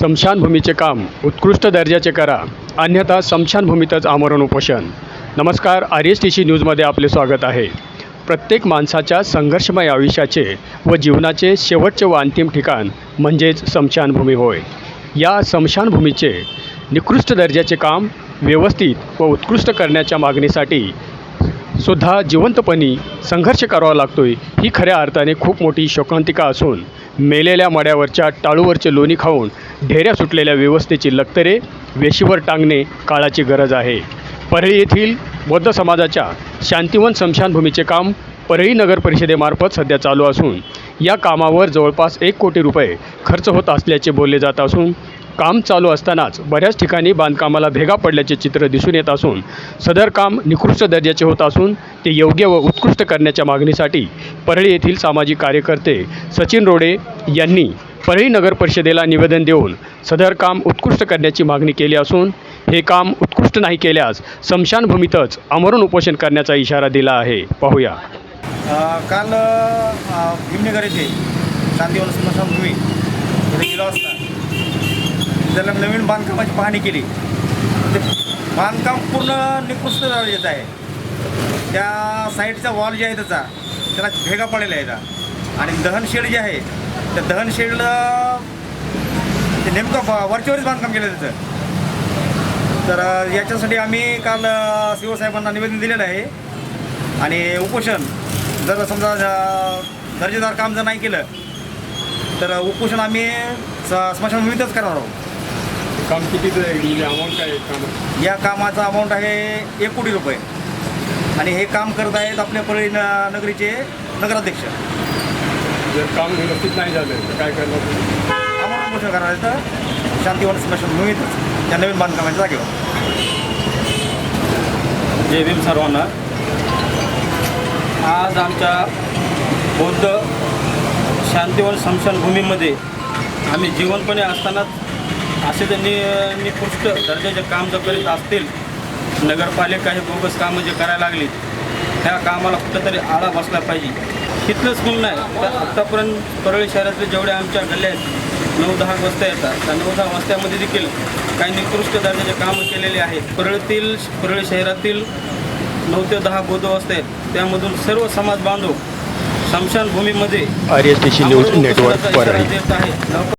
स्मशानभूमीचे काम उत्कृष्ट दर्जाचे करा. अन्यथा स्मशानभूमीतच आमरण उपोषण. नमस्कार आर एस टी सी न्यूजमध्ये आपले स्वागत आहे. प्रत्येक माणसाच्या संघर्षमय आयुष्याचे व जीवनाचे शेवटचे व अंतिम ठिकाण म्हणजेच स्मशानभूमी होय. या स्मशानभूमीचे निकृष्ट दर्जाचे काम व्यवस्थित व उत्कृष्ट करण्याच्या मागणीसाठी सुद्धा जिवंतपणी संघर्ष करावा लागतोय ही खऱ्या अर्थाने खूप मोठी शोकांतिका असून मेलेल्या मड्यावरच्या टाळूवरचे लोणी खाऊन ढेऱ्या सुटलेल्या व्यवस्थेची लक्तरे वेशीवर टांगणे काळाची गरज आहे. परळी येथील बौद्ध समाजाच्या शांतिवन स्मशानभूमीचे काम परळी नगर परिषदेमार्फत सध्या चालू असून या कामावर जवळपास एक कोटी रुपये खर्च होत असल्याचे बोलले जात असून काम चालू असतानाच बऱ्याच ठिकाणी बांधकामाला भेगा पडल्याचे चित्र दिसून येत असून सदर काम निकृष्ट दर्जाचे होत असून ते योग्य व उत्कृष्ट करण्याच्या मागणीसाठी परळी येथील सामाजिक कार्यकर्ते सचिन रोडे यांनी परळी नगर परिषदेला निवेदन देऊन सदर काम उत्कृष्ट करण्याची मागणी केली असून हे काम उत्कृष्ट नाही केल्यास स्मशानभूमीतच आमरण उपोषण करण्याचा इशारा दिला आहे. पाहूया. काल भीमनगर येथे शांतीवन स्मशानभूमी गेलो असता त्याला नवीन बांधकामाची पाहणी केली. ते बांधकाम पूर्ण निकृष्ट येत आहे. त्या साईडचा वॉल जे आहे त्याचा त्याला भेगा पडलेला आहे. आणि दहन शेड जे आहे त्या दहन शेडला ते नेमकं वरच्यावरच बांधकाम केलं त्याचं तर याच्यासाठी आम्ही काल अ, सीओ साहेबांना निवेदन दिलेलं आहे. आणि उपोषण जर समजा दर्जेदार काम जर नाही केलं तर उपोषण आम्ही स- स्मशानभूमीतच करणार आहोत. काम कितीचं आहे? म्हणजे अमाऊंट काय काम या कामाचा अमाऊंट आहे एक कोटी रुपये. आणि हे काम करत आहेत आपल्या परळी न नगरीचे नगराध्यक्ष. जर काम व्यवस्थित नाही झालं तर काय करणार तुम्ही? आम्हाला उपोषण करणार आहेत तर शांतीवन स्मशानभूमीतच या नवीन बांधकामाच्या जागेवर. जय भीम सर्वांना. आज आमच्या बौद्ध शांतीवन स्मशानभूमीमध्ये आम्ही जीवनपणे असतानाच असे जर नि निकृष्ट दर्जाचे काम जर करीत असतील नगरपालिका हे बोगस कामं जे करायला लागली ह्या कामाला कुठंतरी आळा बसला पाहिजे. इथलंच म्हणून नाही. तर आत्तापर्यंत परळी शहरातले जेवढे आमच्या गल्ल्या आहेत नऊ दहा वस्त्या येतात. त्या नऊ दहा वस्त्यामध्ये देखील काही निकृष्ट दर्जाचे कामं केलेले आहेत परळीतील परळी शहरातील नऊ ते दहा बौद्ध वस्त्या आहेत. त्यामधून सर्व समाज बांधव स्मशानभूमीमध्ये R S T C news network आहे.